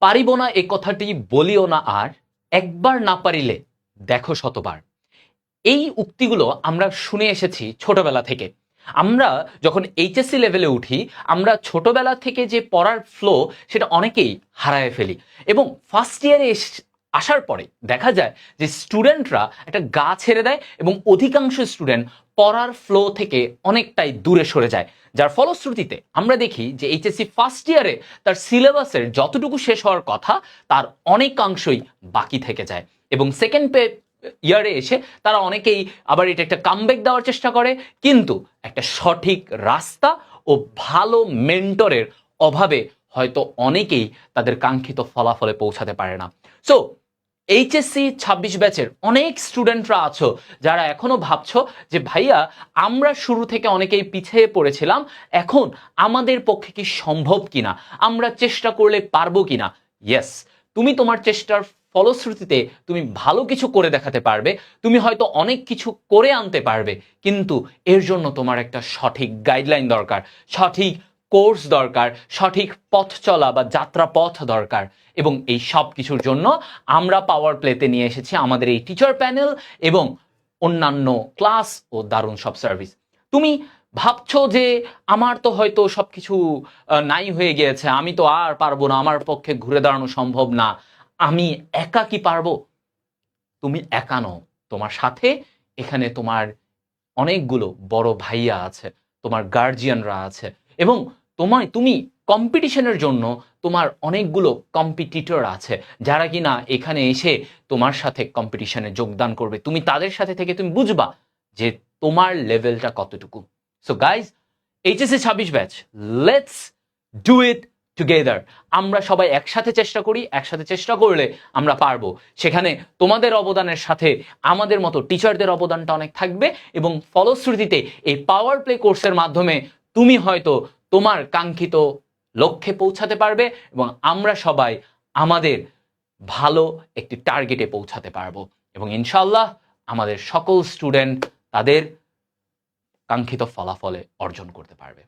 পারিব না এ কথাটি, বলিও না আর, একবার না পারিলে দেখো শতবার। এই উক্তিগুলো আমরা শুনে এসেছি ছোটবেলা থেকে। আমরা যখন এইচএসসি লেভেলে উঠি, আমরা ছোটবেলা থেকে যে পড়ার ফ্লো সেটা অনেকেই হারায় ফেলি। এবং ফার্স্ট ইয়ারে আসার পরে দেখা যায় যে স্টুডেন্টরা একটা গা ছেড়ে দেয় এবং অধিকাংশ স্টুডেন্ট পড়ার ফ্লো থেকে অনেকটাই দূরে সরে যায়। যার ফলশ্রুতিতে আমরা দেখি যে এইচএসসি ফার্স্ট ইয়ারে তার সিলেবাসের যতটুকু শেষ হওয়ার কথা, তার অনেকাংশই বাকি থেকে যায় এবং সেকেন্ড পে ইয়ারে এসে তারা অনেকেই আবার এটা একটা কামব্যাক দেওয়ার চেষ্টা করে। কিন্তু একটা সঠিক রাস্তা ও ভালো মেন্টরের অভাবে হয়তো অনেকেই তাদের কাঙ্ক্ষিত ফলাফলে পৌঁছাতে পারে না। সো এইচএসসি ছাব্বিশ ব্যাচের অনেক স্টুডেন্টরা আছো, যারা এখনও ভাবছ যে, ভাইয়া, আমরা শুরু থেকে অনেকেই পিছিয়ে পড়েছিলাম, এখন আমাদের পক্ষে কি সম্ভব কিনা? আমরা চেষ্টা করলে পারব কিনা? ইয়েস তুমি তোমার চেষ্টার ফলশ্রুতিতে তুমি ভালো কিছু করে দেখাতে পারবে, তুমি হয়তো অনেক কিছু করে আনতে পারবে, কিন্তু এর জন্য তোমার একটা সঠিক গাইডলাইন দরকার, সঠিক কোর্স দরকার সঠিক পথ চলা বা যাত্রা পথ দরকার। এবং এই সব কিছুর জন্য আমরা পাওয়ার প্লেতে নিয়ে এসেছি আমাদের এই টিচার প্যানেল এবং অন্যান্য ক্লাস ও দারুণ সব সার্ভিস তুমি ভাবছ যে আমার তো হয়তো সবকিছু আহ, নাই হয়ে গিয়েছে আমি তো আর পারব না আমার পক্ষে ঘুরে দাঁড়ানো সম্ভব না। আমি একা কি পারব? তুমি একা নও তোমার সাথে এখানে তোমার অনেকগুলো বড় ভাইয়া আছে তোমার গার্জিয়ানরা আছে। এবং তোমায়, তুমি কম্পিটিশনের জন্য তোমার অনেকগুলো কম্পিটিটর আছে, যারা কিনা এখানে এসে তোমার সাথে কম্পিটিশনে যোগদান করবে। তুমি তাদের সাথে থেকে তুমি বুঝবা যে তোমার লেভেলটা কতটুকু। সো গাইজ এইচএসসি ছাব্বিশ batch let's do it together আমরা সবাই একসাথে চেষ্টা করি, একসাথে চেষ্টা করলে আমরা পারব। সেখানে তোমাদের অবদানের সাথে আমাদের মতো টিচারদের অবদানটা অনেক থাকবে এবং ফলশ্রুতিতে এই পাওয়ার প্লে কোর্সের মাধ্যমে তুমি হয়তো তোমার কাঙ্ক্ষিত লক্ষ্যে পৌঁছাতে পারবে এবং আমরা সবাই আমাদের ভালো একটি টার্গেটে পৌঁছাতে পারব। এবং ইনশাল্লাহ আমাদের সকল স্টুডেন্ট তাদের কাঙ্ক্ষিত ফলাফলে অর্জন করতে পারবে।